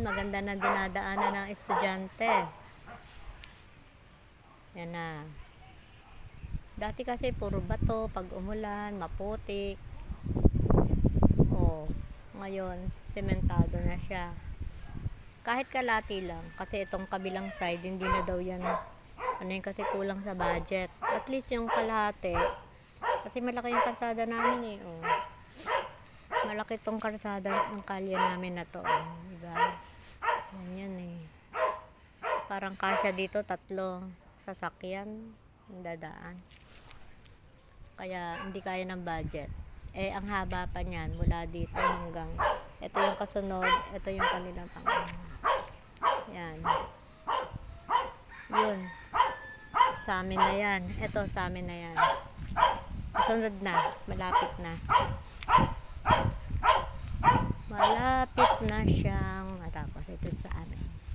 maganda na dinadaanan ng estudyante. Yan na. Dati kasi puro bato, pag umulan, maputik. Oh, ngayon, sementado na siya. Kahit kalati lang, kasi itong kabilang side, hindi na daw yan, ano yun, kasi kulang sa budget. At least yung kalahati, kasi malaki yung kalsada namin eh, oh. Malaki tong kalsada ng kalye namin na to, oh. Diba? Parang kasya dito, tatlo sasakyan, dadaan. Kaya hindi kaya ng budget. Eh, ang haba pa niyan mula dito hanggang ito yung kasunod, ito yung kanilang pang Yan. Yun. Sa amin na yan. Ito sa amin na yan. Kasunod na. Malapit na. Malapit na siyang matapos. Ito sa amin.